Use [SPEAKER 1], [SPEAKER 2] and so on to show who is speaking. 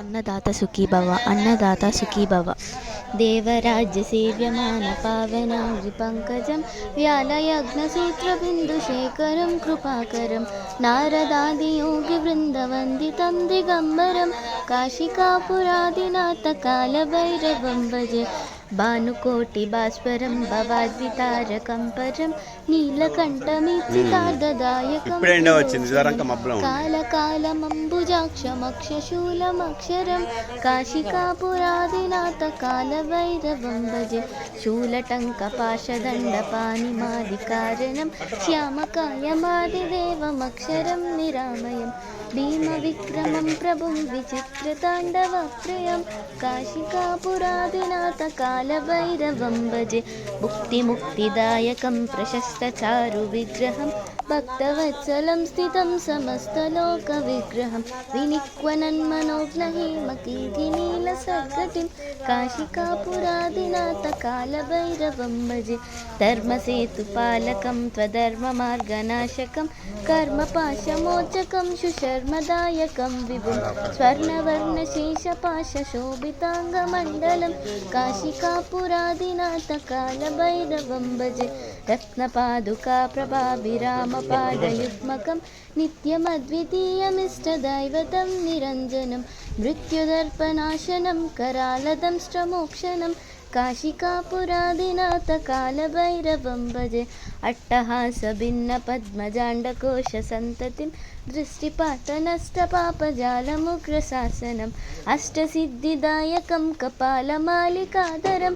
[SPEAKER 1] अन्नदाता सुखी भव अन्नदाता सुखी भव। देवराज्यसेव्यमानपावनाङ्घ्रिपङ्कजं व्यालयग्नसूत्रबिन्दुशेखरं कृपाकरं नारदादियोगिवृन्दवन्दितं दिगम्बरं काशिकापुरादिनाथकालभैरवं भजे
[SPEAKER 2] భానుకోటిభాస్వరం భవాద్వితారకం పరం నీలకంఠమిచ్చిదాయకం
[SPEAKER 1] కాలకాలమంబుజాక్షమక్షశూలమక్షరం కాశికాపురాదినాథ కాలభైరవం భజే శూలటంకపాశదండపాణిమాదికారణం శ్యామకాయమాదిదేవమక్షరం నిరామయం భీమవిక్రమం ప్రభుం విచిత్రతాండవప్రియం కాశికాపురాదినాథ కాల कालभैरवं भजे। मुक्तिमुक्तिदायकं प्रशस्तचारुविग्रहं भक्तवत्सलं स्थितं समस्तलोकविग्रहं विनिक्वनन्मनोज्ञहीमकीर्तिनीलसद्गतिं काशिकापुरादिनाथ कालभैरवं भजे धर्मसेतुपालकं त्वधर्ममार्गनाशकं कर्मपाशमोचकं सुशर्मदायकं विभुं स्वर्णवर्णशेषपाशशोभिताङ्गमण्डलं काशिकापुरादिनाथ कालभैरवं भजे रत्नपादुकाप्रभाभिरामपादयुग्मकं नित्यमद्वितीयमिष्टदैवतं निरञ्जनं मृत्युदर्पनाशनं करालदंष्ट्रमोक्षणं काशिकापुरादिनाथ कालभैरवं भजे अट्टहासभिन्नपद्मजाण्डकोशसन्ततिं दृष्टिपातनष्टपापजालमुग्रशासनम् अष्टसिद्धिदायकं कपालमालिकाधरं